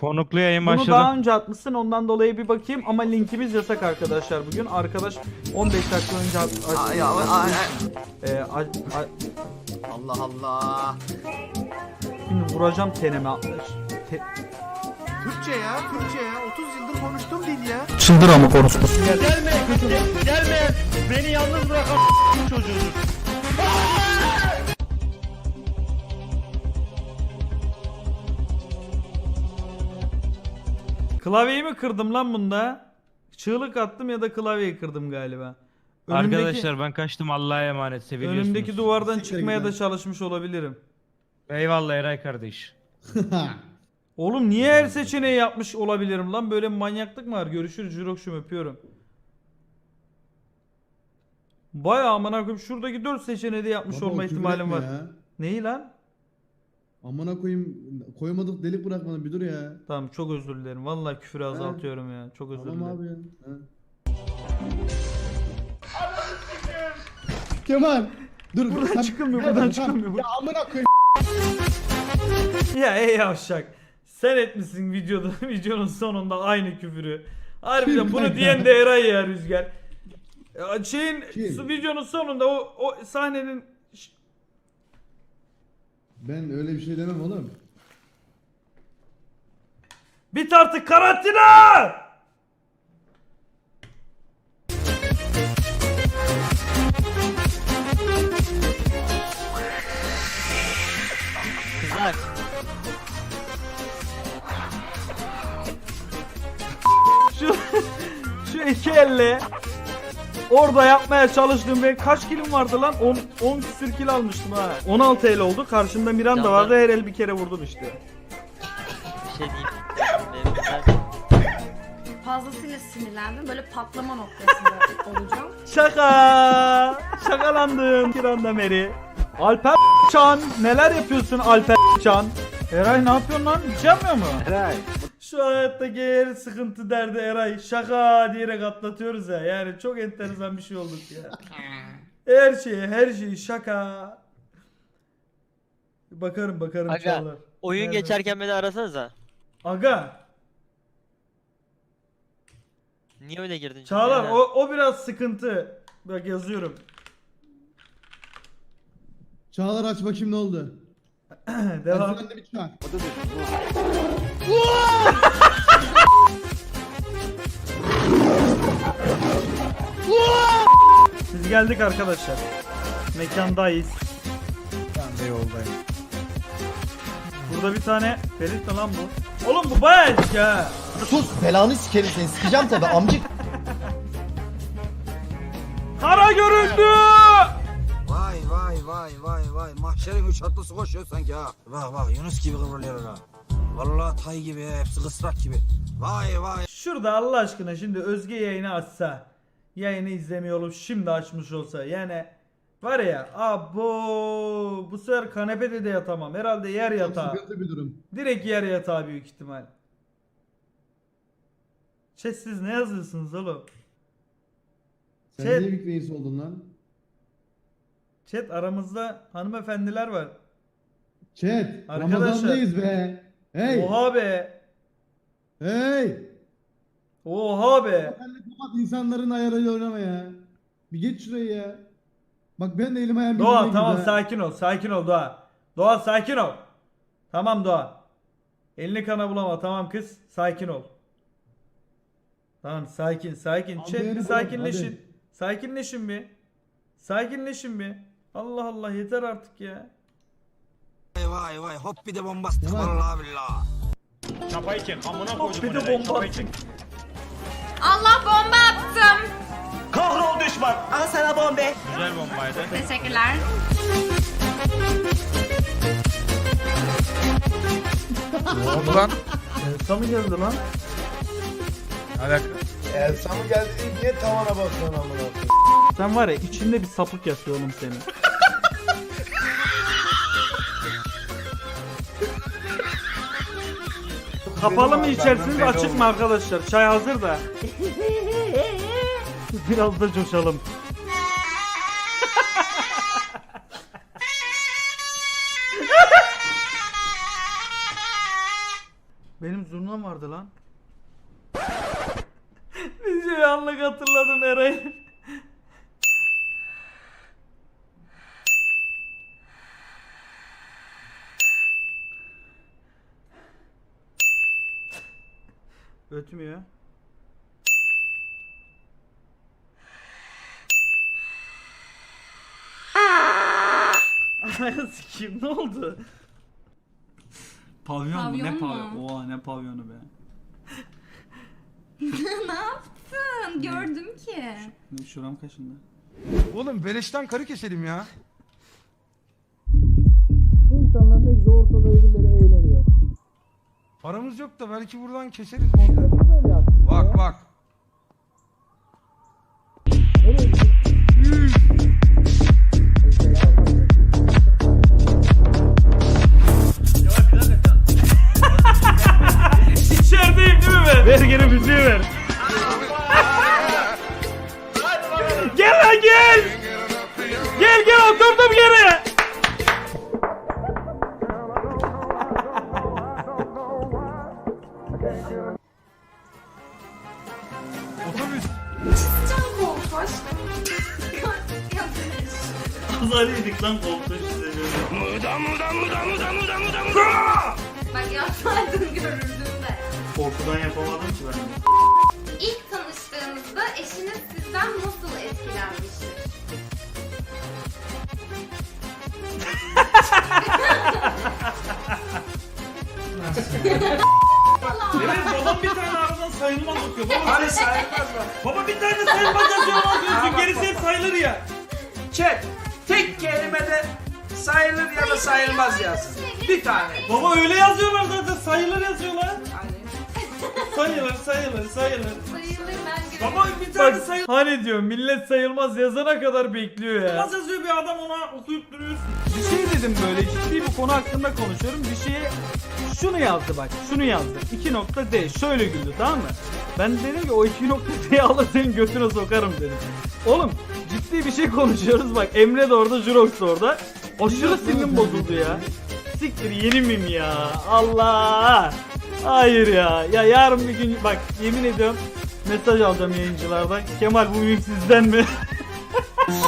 Konuklu yayın Bunu başladı. daha önce atmışsın ondan dolayı bir bakayım ama linkimiz yasak arkadaşlar bugün. Arkadaş 15 dakika önce at, at- Ay, ay, ay, ay. Ee, a- a- Allah Allah. şimdi vuracağım teneme. Te- Türkçe ya, Türkçe ya. 30 yıldır konuştuğum dil ya. Gelme, gelme. Beni yalnız bırakan çocuğudur. Klavyeyi mi kırdım lan bunda? Çığlık attım ya da klavyeyi kırdım galiba. Önümdeki- Arkadaşlar ben kaçtım Allah'a emanet seviliyorsunuz. önümdeki duvardan Siktir çıkmaya da çalışmış olabilirim. Eyvallah Eray kardeş. Oğlum niye her seçeneği yapmış olabilirim lan? Böyle bir manyaklık mı var? Görüşürüz Jirokşum öpüyorum. Bayağı amına koyayım şuradaki 4 seçeneği de yapmış Baba, olma küfür ihtimalim etme var. ya. Neyi lan? Amına koyayım koymadık delik bırakmadın bir dur ya. Tamam çok özür dilerim. Vallahi küfür azaltıyorum ya. Çok özür Tamam dilerim. abi ya. Ha. Kemal dur Buradan sen- çıkılmıyor, buradan tamam. çıkılmıyor. Ya amına koyayım. Ya ey yavşak. Sen etmişsin videoda videonun sonunda aynı küfürü. Harbiden Kim bunu kanka? diyen de Eray ya Rüzgar. Ya Şeyin Kim? su videonun sonunda o, o sahnenin Ben öyle bir şey demem oğlum. Bit artık karantina! Kızlar. Şu şu iki elle orada yapmaya çalıştığım ben kaç kilim vardı lan? 10 10 küsür kil almıştım ha. 16 el oldu. Karşımda Miranda Yandan- vardı. Her el bir kere vurdum işte. Bir şey diyeyim. Ben- fazlasıyla sinirlendim. Böyle patlama noktasında olacağım. Şaka! Şakalandım Miranda Meri. Alper Çan neler yapıyorsun Alper Çan? Eray ne yapıyorsun lan? Hiç yapmıyor mu? Eray. Şu hayattaki her sıkıntı derdi Eray. Şaka diyerek atlatıyoruz ya. Yani çok enteresan bir şey olduk ya. Her şeyi, her şeyi şaka. Bakarım bakarım Aga, Çağlar. Oyun Nerede? geçerken beni arasanıza. Aga, Niye öyle girdin? Çağlar o, o biraz sıkıntı. Bak yazıyorum. Çağlar aç bakayım ne oldu. Devam. De bir. Biz geldik arkadaşlar. Mekandayız. Ben de yoldayım. Burada bir tane Ferit mi lan bu? Oğlum bu bayağı eski ha. Sus belanı sikerim seni sikeceğim tabi amcık. Kara göründü. Vay vay vay vay vay. Mahşerin üç atlısı koşuyor sanki ha. Bak bak Yunus gibi kıvrılıyor ha. Vallahi tay gibi hepsi kısrak gibi. Vay vay. Şurada Allah aşkına şimdi Özge yayını açsa. Yayını izlemiyor olup şimdi açmış olsa. Yani var ya abo bu sefer kanepede de yatamam. Herhalde yer Çok yatağı. sıkıntı bir durum. Direkt yer yatağı büyük ihtimal. Chat siz ne yazıyorsunuz oğlum? Sen Şey- niye Big Reis oldun lan? Chat aramızda hanımefendiler var. Chat. Arkadaşlar. Ramazandayız be. Hey. Oha be. Hey. Oha be. Kapat insanların ayarıyla oynama ya. Bir geç şurayı ya. Bak ben de elim ayağım birbirine Doğa girdi tamam ha. sakin ol. Sakin ol Doğa. Doğa sakin ol. Tamam Doğa. Elini kana bulama tamam kız. Sakin ol. Tamam sakin sakin. Abi Chat bir sakinleşin. hadi. Sakinleşin bir. Sakinleşin bir. Allah Allah yeter artık ya. Vay vay vay. Hop bir de bombastik Kemal. vallahi billahi. Çapayı çek amına Hop bir de bomba attık. Allah bomba attım. Kahrol düşman. Al sana bombe. Güzel bombaydı. Teşekkürler. Elsa mı geldi lan? Elsa mı geldi niye tavana basıyorsun amına Sen var ya içinde bir sapık yatıyor oğlum senin. Kapalı mı içersiniz açık mı arkadaşlar? Çay hazır da. Biraz da coşalım. Benim Bundan vardı lan. Videoyu anlık hatırladım Eray'ın. Ötmüyor. Ananı sikeyim ne oldu? Pavyon, mu? Ne Pavyon mu? pavyon? Oha ne pavyonu be. ne yaptın? Gördüm ki. Ne, Şuram kaşındı. Oğlum beleşten karı keselim ya. İnsanlar ne güzel ortada öbürleri eğleniyor. Paramız yok da belki buradan keseriz. Bak bak. Gene müziği ver. Gel lan gel! Gel gel oturdum yere! Otobüs. Can korkmuş. Azar yedik lan koltuğun üstüne. Bak yapsaydın görürdüm de. Korkudan yapamadım ki ben. İlk tanıştığınızda eşiniz sizden nasıl etkilenmiştir? Evet babam bir tane aradan sayılmaz okuyor. Baba, hani sayılmaz Baba bir tane sayılmaz yazıyor diyorsun. Gerisi hep sayılır ya. Chat. Tek kelimede sayılır ya da sayılmaz yazsın. Bir tane. Baba öyle yazıyorlar zaten sayılır yazıyorlar. Sayılır sayılır sayılır. Sayılır ben Baba bir tane sayılmaz Hani diyor millet sayılmaz yazana kadar bekliyor ya. Nasıl yazıyor bir adam ona okuyup duruyorsun. Bir şey dedim böyle ciddi bir konu hakkında konuşuyorum. Bir şeye şunu yazdı bak şunu yazdı. 2 nokta D şöyle güldü tamam mı? Ben dedim ki o 2 nokta D'yi alır senin götüne sokarım dedim. Oğlum ciddi bir şey konuşuyoruz bak Emre de orada Jurox da orada. Aşırı sinirim bozuldu ya. Siktir yeni miyim ya? Allah! Hayır ya. Ya yarın bir gün bak yemin ediyorum mesaj alacağım yayıncılardan. Kemal bu miyim sizden mi?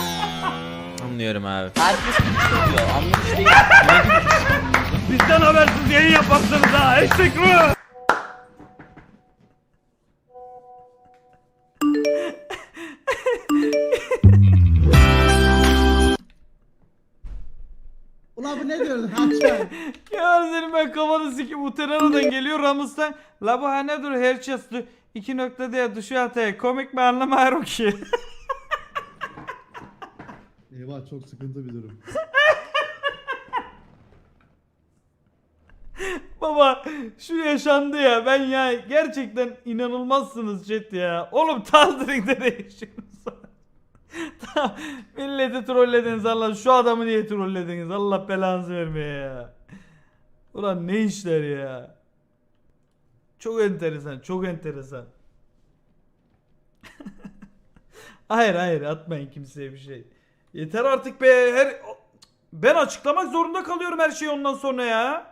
Anlıyorum abi. Herkes diyor. Anlamış değil. Bizden habersiz yayın yaparsınız ha. Eşek mi? Ulan bu ne diyorsun? Haçan. ya senin ben kafanı sikim Utenara'dan geliyor Ramus'tan. La bu ha nedir her çastı. İki nokta diye düşüyor ataya. Komik mi anlamıyorum ki. Eyvah çok sıkıntı bir durum. Baba şu yaşandı ya ben ya gerçekten inanılmazsınız chat ya. Oğlum yaşıyorsunuz? Tamam, Milleti trollediniz Allah şu adamı niye trollediniz Allah belanızı vermeye ya. Ulan ne işler ya. Çok enteresan çok enteresan. hayır hayır atmayın kimseye bir şey. Yeter artık be her ben açıklamak zorunda kalıyorum her şeyi ondan sonra ya.